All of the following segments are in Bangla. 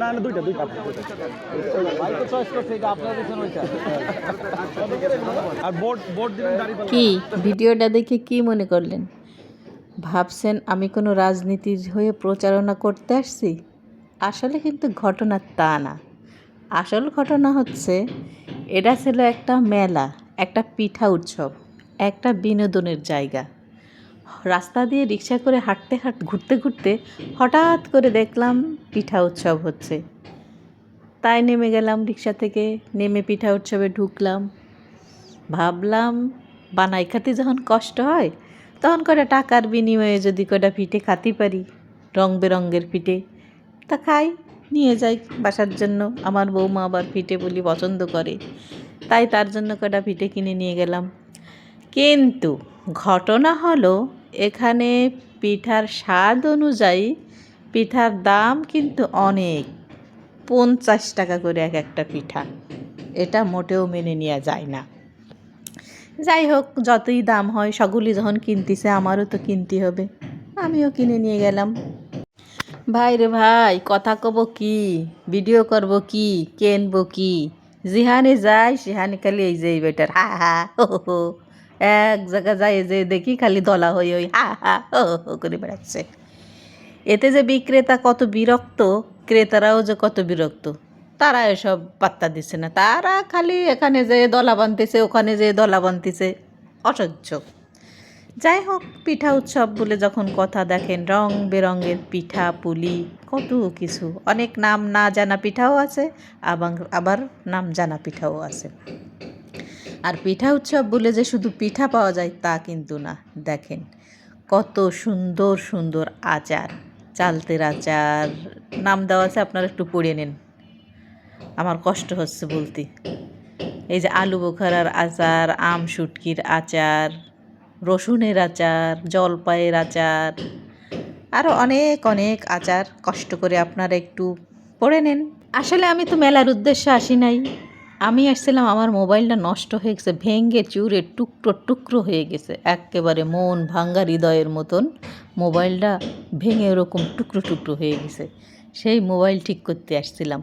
না না দুইটা দুইটা। আর বোর্ড বোর্ড দিবেন দাঁড়িয়ে কি? ভিডিওটা দেখে কি মনে করলেন? ভাবছেন আমি কোনো রাজনীতির হয়ে প্রচারণা করতে আসছি? আসলে কিন্তু ঘটনা তা না। আসল ঘটনা হচ্ছে এটা ছিল একটা মেলা একটা পিঠা উৎসব একটা বিনোদনের জায়গা। রাস্তা দিয়ে রিক্সা করে হাঁটতে হাঁট, ঘুরতে ঘুরতে হঠাৎ করে দেখলাম পিঠা উৎসব হচ্ছে। তাই নেমে গেলাম রিক্সা থেকে, নেমে পিঠা উৎসবে ঢুকলাম। ভাবলাম, বানাই খাতে যখন কষ্ট হয়, তখন কটা টাকার বিনিময়ে যদি কটা পিঠে খাতে পারি, রং বেরঙ্গের পিঠে। তা খাই, নিয়ে যাই বাসার জন্য। আমার বৌমা আবার পিঠে বলি পছন্দ করে। তাই তার জন্য কটা পিঠে কিনে নিয়ে গেলাম। কিন্তু ঘটনা হলো এখানে পিঠার স্বাদ অনুযায়ী পিঠার দাম কিন্তু অনেক। পঞ্চাশ টাকা করে এক একটা পিঠা। এটা মোটেও মেনে নেওয়া যায় না। যাই হোক যতই দাম হয় সগুলি যখন কিনতেছে আমারও তো কিনতে হবে। আমিও কিনে নিয়ে গেলাম। ভাই রে ভাই কথা কব কি? ভিডিও করব কি? কেনবো কি? যেহানে যাই সেহানে খালি এই যে এই বেটার। হা হা হো, হো। এক জায়গা যায় যে দেখি খালি দলা হই ওই হা হা হো, হো করে বেড়াচ্ছে। এতে যে বিক্রেতা কত বিরক্ত ক্রেতারাও যে কত বিরক্ত। তারা এসব পাত্তা দিচ্ছে না। তারা খালি এখানে যে দলা বানতেছে ওখানে যে দলা বানতেছে। অসহ্য। যাই হোক পিঠা উৎসব বলে যখন কথা দেখেন রং বেরঙের পিঠা পুলি কত কিছু। অনেক নাম না জানা পিঠাও আছে আবার আবার নাম জানা পিঠাও আছে। আর পিঠা উৎসব বলে যে শুধু পিঠা পাওয়া যায় তা কিন্তু না। দেখেন, কত সুন্দর সুন্দর আচার, চালতের আচার। নাম দেওয়া আছে, আপনারা একটু পড়ে নিন। আমার কষ্ট হচ্ছে বলতে। এই যে আলু বোখারার আচার, আম শুটকির আচার, রসুনের আচার, জলপাইয়ের আচার আরও অনেক অনেক আচার। কষ্ট করে আপনারা একটু পড়ে নেন। আসলে আমি তো মেলার উদ্দেশ্যে আসি নাই। আমি আসছিলাম, আমার মোবাইলটা নষ্ট হয়ে গেছে ভেঙ্গে চুরে টুকরো টুকরো হয়ে গেছে, একেবারে মন ভাঙ্গা হৃদয়ের মতন। মোবাইলটা ভেঙে ওরকম টুকরো টুকরো হয়ে গেছে, সেই মোবাইল ঠিক করতে আসছিলাম।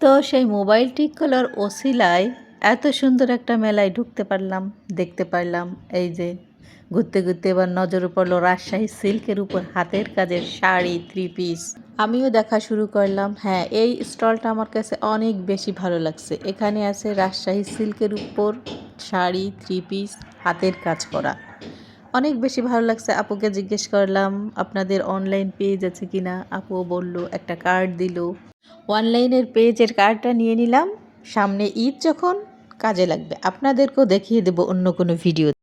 তো সেই মোবাইল ঠিক করার ওসিলায় এত সুন্দর একটা মেলায় ঢুকতে পারলাম, দেখতে পারলাম, এই যে ঘুরতে ঘুরতে এবার নজরে পড়ল রাজশাহী সিল্কের উপর হাতের কাজের শাড়ি থ্রি পিস আমিও দেখা শুরু করলাম। হ্যাঁ এই স্টলটা আমার কাছে অনেক বেশি ভালো লাগছে। এখানে আছে রাজশাহী সিল্কের উপর শাড়ি থ্রি পিস হাতের কাজ করা। অনেক বেশি ভালো লাগছে। আপুকে জিজ্ঞেস করলাম, আপনাদের অনলাইন পেজ আছে কিনা আপু বলল, একটা কার্ড দিল। অনলাইনের পেজের কার্ডটা নিয়ে নিলাম। সামনে ঈদ যখন, কাজে লাগবে। আপনাদেরকেও দেখিয়ে দেবো অন্য কোনো ভিডিও